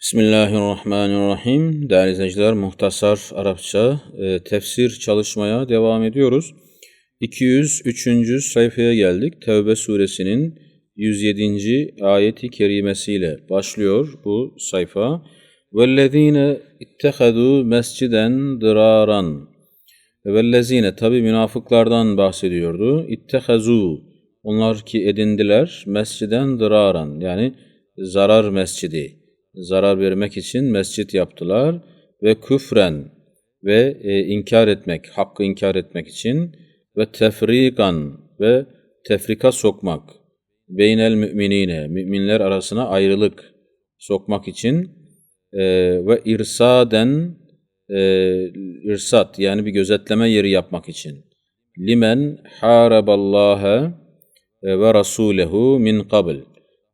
Bismillahirrahmanirrahim. Değerli izleyiciler, muhtasar Arapça e, tefsir çalışmaya devam ediyoruz. 203. sayfaya geldik. Tevbe suresinin 107. ayeti kerimesiyle başlıyor bu sayfa. وَالَّذ۪ينَ اتَّخَذُوا mesciden dıraran. Vellezine tabi münafıklardan bahsediyordu. İttehazu onlar ki edindiler mesciden dıraran yani zarar mescidi zarar vermek için mescit yaptılar ve küfren ve e, inkar etmek, hakkı inkar etmek için ve tefrikan ve tefrika sokmak beynel müminine, müminler arasına ayrılık sokmak için e, ve irsaden e, irsat yani bir gözetleme yeri yapmak için. Limen haraballaha e, ve rasulehu min qabl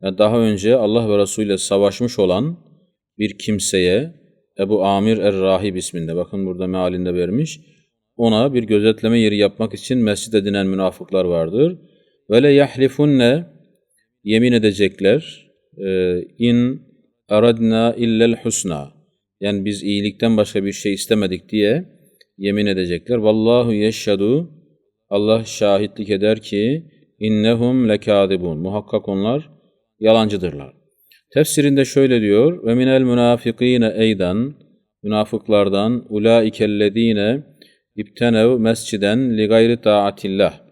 yani daha önce Allah ve Resulü ile savaşmış olan bir kimseye Ebu Amir Er-Rahib isminde bakın burada mealinde vermiş. Ona bir gözetleme yeri yapmak için mescid edinen münafıklar vardır. Ve le yahlifunne yemin edecekler. E, in aradna illel husna. Yani biz iyilikten başka bir şey istemedik diye yemin edecekler. Vallahu yeşhedü Allah şahitlik eder ki innehum lekadibun. Muhakkak onlar yalancıdırlar. Tefsirinde şöyle diyor: "Ve minel münafikine eydan münafıklardan ulaikellezine ibtenev mesciden li gayri taatillah."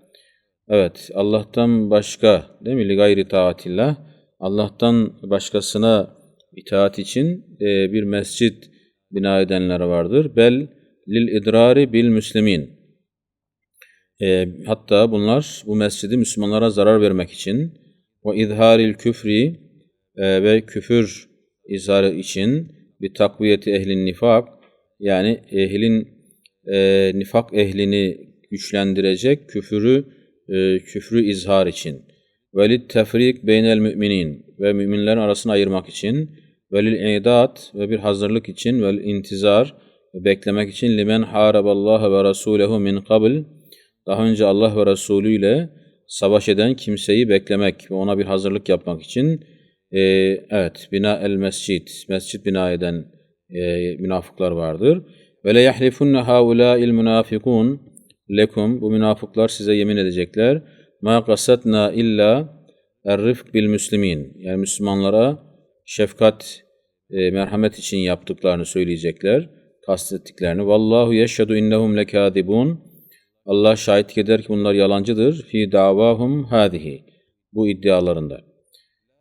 Evet, Allah'tan başka değil mi? Li gayri taatillah. Allah'tan başkasına itaat için e, bir mescit bina edenler vardır. Bel lil idrari bil müslimin. E, hatta bunlar bu mescidi Müslümanlara zarar vermek için ve izharil küfri e, ve küfür izharı için bir takviyeti ehlin nifak yani ehlin e, nifak ehlini güçlendirecek küfürü e, küfrü izhar için. Velit tefrik beynel müminin ve müminlerin arasını ayırmak için velil idat ve bir hazırlık için vel intizar ve beklemek için limen haraballaha ve rasulehu min qabl daha önce Allah ve Resulü ile savaş eden kimseyi beklemek ve ona bir hazırlık yapmak için e, evet bina el mescid mescit bina eden e, münafıklar vardır. Ve le yahlifunne haulâil münafikun lekum bu münafıklar size yemin edecekler. Ma kasatna illa er-rifk bil müslimin yani Müslümanlara şefkat e, merhamet için yaptıklarını söyleyecekler. Kastettiklerini. Vallahu yeşhedü innehum lekâdibun Allah şahitlik eder ki bunlar yalancıdır. Fi davahum hadihi. Bu iddialarında.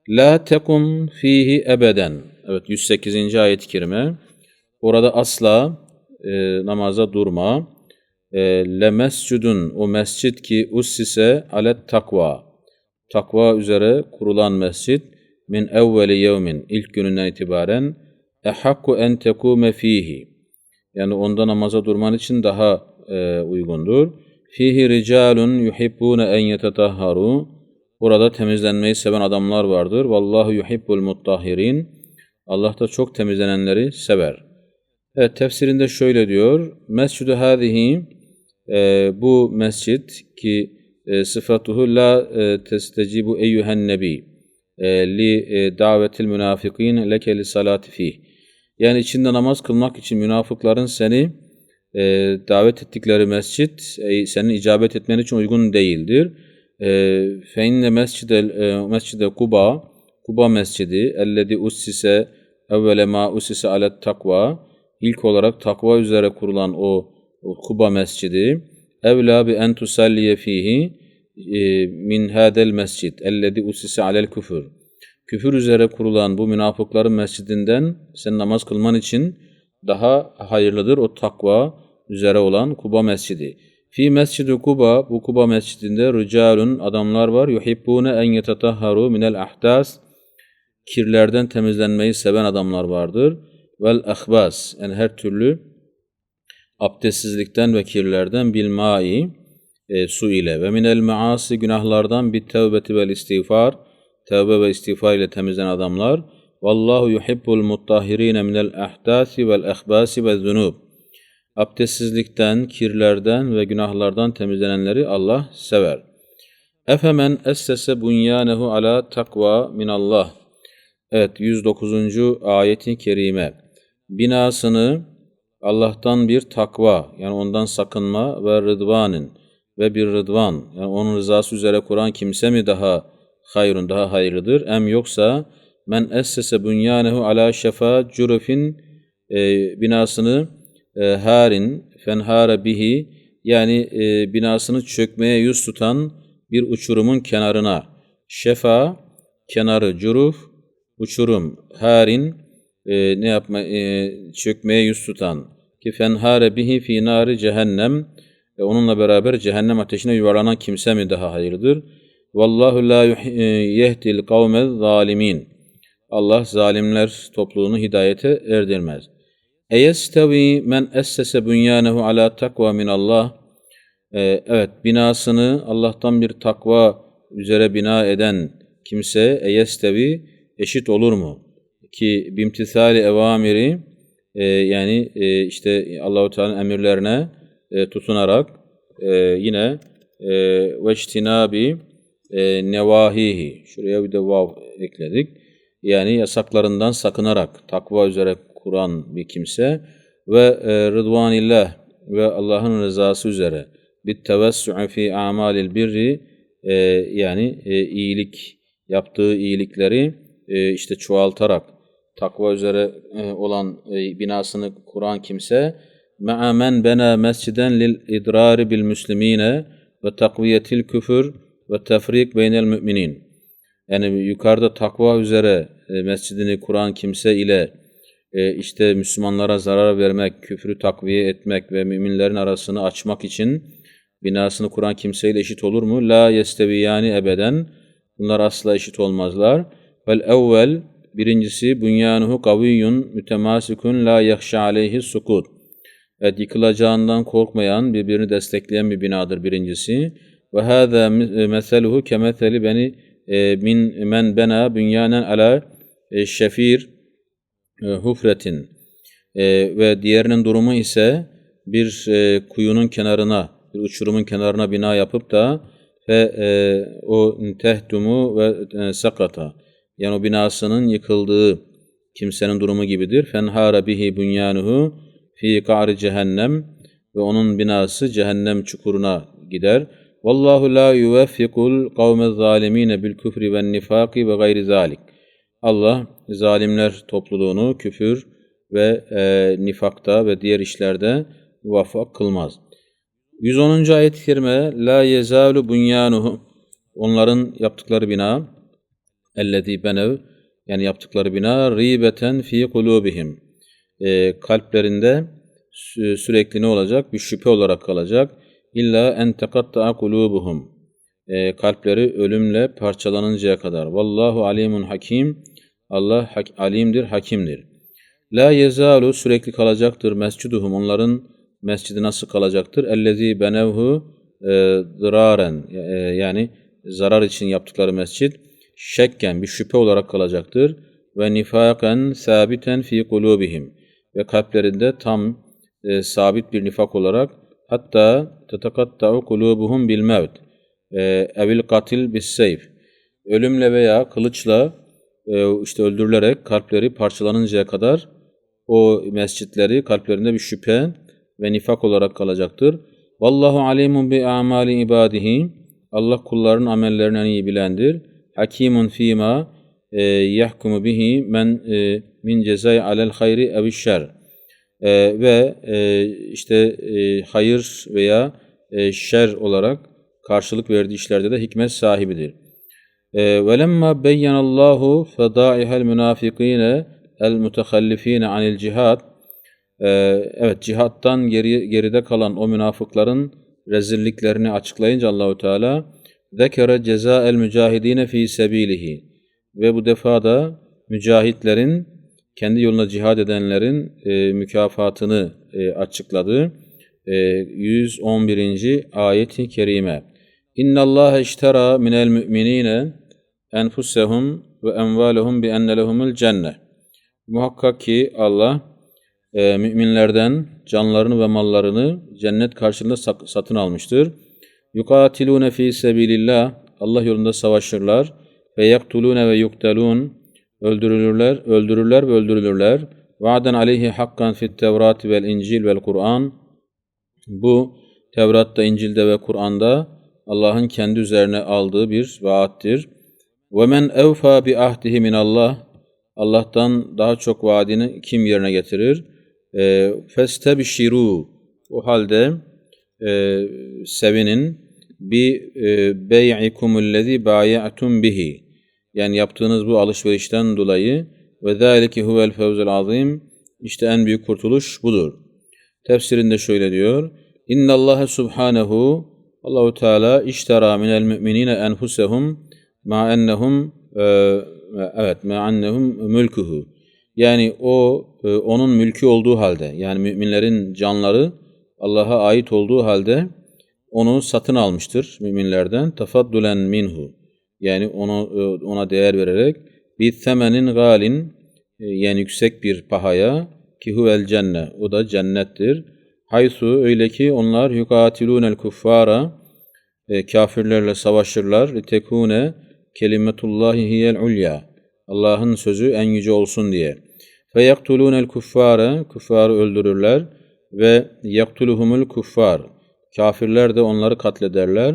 La tekum fihi ebeden. Evet 108. ayet-i kerime. Orada asla e, namaza durma. E, le mescudun o mescit ki ussise alet takva. Takva üzere kurulan mescit min evveli yevmin ilk gününden itibaren ehakku en tekume fihi. Yani onda namaza durman için daha e, uygundur. Fihi ricalun yuhibbune en yetetahharu. Burada temizlenmeyi seven adamlar vardır. Vallahu yuhibbul muttahirin. Allah da çok temizlenenleri sever. Evet tefsirinde şöyle diyor. Mescidu hadihi e, bu mescit ki e, sıfatuhu la e, testecibu eyyühen nebi e, li e, davetil münafikin leke li salati fih. Yani içinde namaz kılmak için münafıkların seni e, davet ettikleri mescit e, senin icabet etmen için uygun değildir. Fe inne mescide, e, mescide Kuba, Kuba mescidi, elledi ussise evvele ma ussise alet takva, ilk olarak takva üzere kurulan o, o Kuba mescidi, evla bi en tusalliye fihi e, min hadel mescid, elledi ussise alel küfür. Küfür üzere kurulan bu münafıkların mescidinden sen namaz kılman için daha hayırlıdır o takva üzere olan Kuba Mescidi. Fi Mescidi Kuba, bu Kuba Mescidinde ricalun adamlar var. Yuhibbune en yetetahharu minel ahdas. Kirlerden temizlenmeyi seven adamlar vardır. Vel ahbas, yani her türlü abdestsizlikten ve kirlerden bil mai, e, su ile ve minel maasi günahlardan bir tevbeti vel istiğfar, tevbe ve istiğfar ile temizlenen adamlar. Vallahu yuhibbul muttahirine minel ahdasi vel ahbasi ve zunub. Abdestsizlikten, kirlerden ve günahlardan temizlenenleri Allah sever. Efemen essese bunyanehu ala takva minallah. Evet 109. ayeti kerime. Binasını Allah'tan bir takva yani ondan sakınma ve rıdvanın ve bir rıdvan yani onun rızası üzere kuran kimse mi daha hayrun daha hayırlıdır? Em yoksa men essese bunyanehu ala şefa curufin e, binasını e, harin fenhara bihi yani e, binasını çökmeye yüz tutan bir uçurumun kenarına şefa kenarı curuf uçurum harin e, ne yapma e, çökmeye yüz tutan ki fenhare bihi fi nari cehennem ve onunla beraber cehennem ateşine yuvarlanan kimse mi daha hayırlıdır? Vallahu la e, yehdil kavmel zalimin. Allah zalimler topluluğunu hidayete erdirmez. Eyestevi men essese bunyanehu ala takva min Allah. Ee, evet binasını Allah'tan bir takva üzere bina eden kimse eyestevi eşit olur mu? Ki bimtisali evamiri e, yani e, işte Allahu Teala'nın emirlerine e, tutunarak e, yine e, veçtinabi e, nevahihi şuraya bir de vav ekledik. Yani yasaklarından sakınarak takva üzere kuran bir kimse ve e, rıdvanillah ve Allah'ın rızası üzere bir tevessü fi amalil birri e, yani e, iyilik yaptığı iyilikleri e, işte çoğaltarak takva üzere e, olan e, binasını kuran kimse ma'a men bena mesciden lil idrari bil müslimine ve takviyetil küfür ve tefrik beynel müminin yani yukarıda takva üzere e, mescidini kuran kimse ile e, işte Müslümanlara zarar vermek, küfrü takviye etmek ve müminlerin arasını açmak için binasını kuran kimseyle eşit olur mu? La yesteviyani ebeden. Bunlar asla eşit olmazlar. Vel evvel birincisi bunyanuhu kaviyyun mütemasikun la yahşa aleyhi sukut. Evet, yıkılacağından korkmayan, birbirini destekleyen bir binadır birincisi. Ve hâzâ meseluhu kemetheli beni e, min men bena bünyanen ala e, şefir e, hufretin E, ve diğerinin durumu ise bir e, kuyunun kenarına, bir uçurumun kenarına bina yapıp da ve e, o tehdumu ve e, sakata yani o binasının yıkıldığı kimsenin durumu gibidir. Fenhara bihi bunyanuhu fi ka'ri cehennem ve onun binası cehennem çukuruna gider. Vallahu la yuveffikul kavmez zalimine bil küfri ve nifaki ve gayri zalik. Allah zalimler topluluğunu küfür ve e, nifakta ve diğer işlerde muvaffak kılmaz. 110. ayet-i kerime La yezalu bunyanuhu Onların yaptıkları bina ellezî benev yani yaptıkları bina ribeten fi kulubihim e, kalplerinde sü- sürekli ne olacak? Bir şüphe olarak kalacak. İlla en tekatta'a kulubuhum e, kalpleri ölümle parçalanıncaya kadar. Vallahu alimun hakim. Allah hak- alimdir, hakimdir. La yezalu sürekli kalacaktır mesciduhum. Onların mescidi nasıl kalacaktır? Ellezî benevhu e, zıraren e, yani zarar için yaptıkları mescid şekken bir şüphe olarak kalacaktır. Ve nifaken sabiten fi kulubihim ve kalplerinde tam e, sabit bir nifak olarak hatta tetekatta'u kulubuhum bil mevt e, evil katil bis seyf ölümle veya kılıçla e, işte öldürülerek kalpleri parçalanıncaya kadar o mescitleri kalplerinde bir şüphe ve nifak olarak kalacaktır. Vallahu alimun bi amali ibadihi. Allah kulların amellerini en iyi bilendir. Hakimun fîmâ e, yahkumu bihi men min cezai alel hayri eviş şer. E, ve e, işte e, hayır veya e, şer olarak karşılık verdiği işlerde de hikmet sahibidir. Ve beyyanallahu fedaihel münafikine el mutehallifine anil cihad. Ee, Evet cihattan geri, geride kalan o münafıkların rezilliklerini açıklayınca Allahu Teala zekere ceza el mücahidine fi sebilihi ve bu defa da mücahitlerin kendi yoluna cihad edenlerin e, mükafatını e, açıkladı. E, 111. ayeti kerime. İnna Allah iştera minel müminine enfusehum ve envalehum bi enne lehumul cenne. Muhakkak ki Allah e, müminlerden canlarını ve mallarını cennet karşılığında satın almıştır. Yukatilune fi sebilillah Allah yolunda savaşırlar ve yaktulune ve yuktelun öldürülürler, öldürürler ve öldürülürler. Vaden aleyhi hakkan fit Tevrat vel İncil vel Kur'an. Bu Tevrat'ta, İncil'de ve Kur'an'da Allah'ın kendi üzerine aldığı bir vaattir. Ve men evfa bi ahdihi min Allah. Allah'tan daha çok vaadini kim yerine getirir? E, Festebşiru. O halde e, sevinin bi e, bey'ikumullezî bâye'tum bihi. Yani yaptığınız bu alışverişten dolayı ve zâlike huvel fevzul azim. İşte en büyük kurtuluş budur. Tefsirinde şöyle diyor. İnna Allah subhanehu Allahu Teala iştera minel müminine enfusehum ma ennehum e, evet ma ennehum mülkuhu. Yani o e, onun mülkü olduğu halde yani müminlerin canları Allah'a ait olduğu halde onu satın almıştır müminlerden tafaddulen minhu. Yani onu e, ona değer vererek bir temenin galin yani yüksek bir pahaya ki huvel cenne o da cennettir. Haysu öyle ki onlar yukatilunel kuffara e, kafirlerle savaşırlar. Litekune kelimetullahi hiyel ulya. Allah'ın sözü en yüce olsun diye. Fe yaktulunel kuffare kuffarı öldürürler ve yaktuluhumul kuffar. Kafirler de onları katlederler.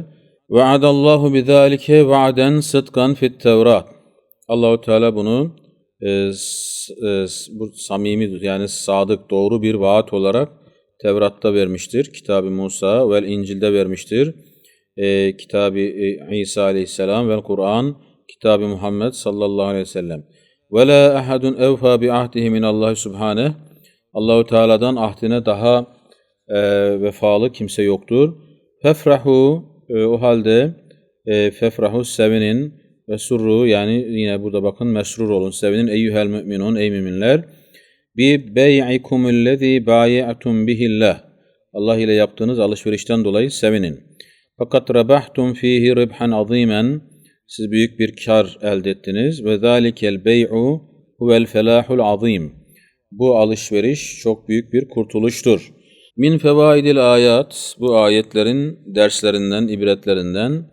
Ve adallahu bizalike va'den sıdkan fit Tevrat. Allahu Teala bunu e, e, bu samimi yani sadık doğru bir vaat olarak Tevrat'ta vermiştir. Kitab-ı Musa ve İncil'de vermiştir. E, Kitab-ı e, İsa aleyhisselam ve Kur'an Kitab-ı Muhammed sallallahu aleyhi ve sellem. Ve la ahadun evfa bi ahdihi min Allah subhane. Allahu Teala'dan ahdine daha e, vefalı kimse yoktur. Fefrahu e, o halde e, fefrahu sevinin ve surru yani yine burada bakın mesrur olun sevinin eyyuhel müminun ey müminler bi bey'ikumullezî bâye'tum bihillah. Allah ile yaptığınız alışverişten dolayı sevinin. Fakat rebahtum fihi ribhan azimen. Siz büyük bir kar elde ettiniz. Ve zâlikel bey'u huvel felâhul azim. Bu alışveriş çok büyük bir kurtuluştur. Min fevaidil ayat, bu ayetlerin derslerinden, ibretlerinden,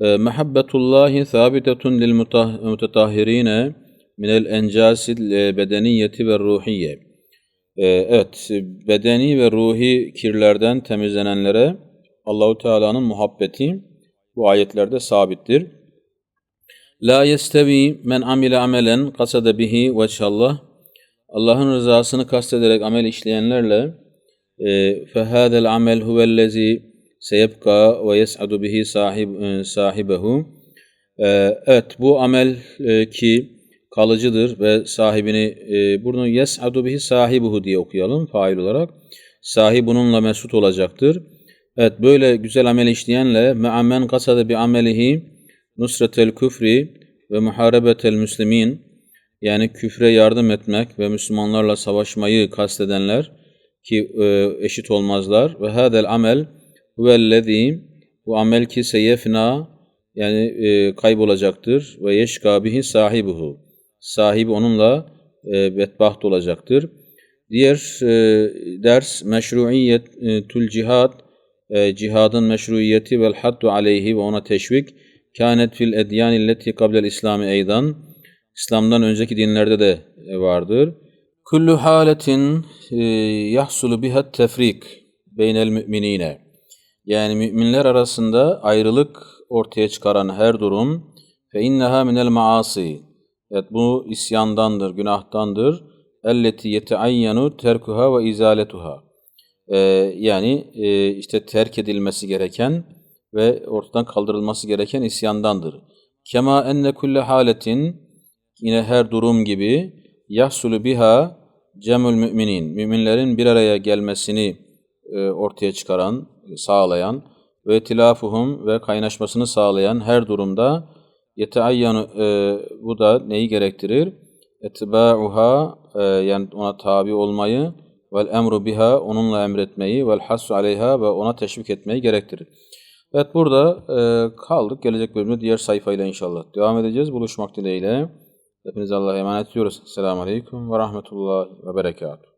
e, mehabbetullahi sabitetun lil mutetahhirine minel encasil e, bedeniyeti ve ruhiye. E, evet, bedeni ve ruhi kirlerden temizlenenlere Allahu Teala'nın muhabbeti bu ayetlerde sabittir. La yestevi men amile amelen kasade bihi veçhallah. Allah'ın rızasını kastederek amel işleyenlerle fehadel amel huvellezi seyebka ve yes'adu bihi sahib, sahibehu. Evet bu amel ki kalıcıdır ve sahibini e, bunu yes'adu bihi sahibuhu diye okuyalım fail olarak. Sahib bununla mesut olacaktır. Evet böyle güzel amel işleyenle me'amen kasade bi amelihi nusretel küfri ve muharebetel müslimin yani küfre yardım etmek ve Müslümanlarla savaşmayı kastedenler ki e, eşit olmazlar ve hadel amel huvellezî bu amel ki seyefna yani e, kaybolacaktır ve yeşka bihi sahibuhu sahibi onunla e, bedbaht olacaktır. Diğer e, ders meşruiyet e, tul cihad e, cihadın meşruiyeti vel haddu aleyhi ve ona teşvik kânet fil edyan illeti kablel İslami eydan İslam'dan önceki dinlerde de vardır. Kullu haletin e, yahsulu biha tefrik beynel müminine yani müminler arasında ayrılık ortaya çıkaran her durum fe inneha minel maasi Evet bu isyandandır, günahtandır. Elleti yeteayyanu terkuha ve izaletuha. Ee, yani e, işte terk edilmesi gereken ve ortadan kaldırılması gereken isyandandır. Kema enne kulle haletin yine her durum gibi yahsulu biha cemül müminin müminlerin bir araya gelmesini e, ortaya çıkaran, sağlayan ve tilafuhum ve kaynaşmasını sağlayan her durumda yeteayyanu e, bu da neyi gerektirir? Etba'uha e, yani ona tabi olmayı vel emru biha onunla emretmeyi vel hasu aleyha ve ona teşvik etmeyi gerektirir. Evet burada kaldık. Gelecek bölümde diğer sayfayla inşallah devam edeceğiz. Buluşmak dileğiyle. Hepinize Allah'a emanet ediyoruz. Selamun Aleyküm ve Rahmetullah ve Berekatuhu.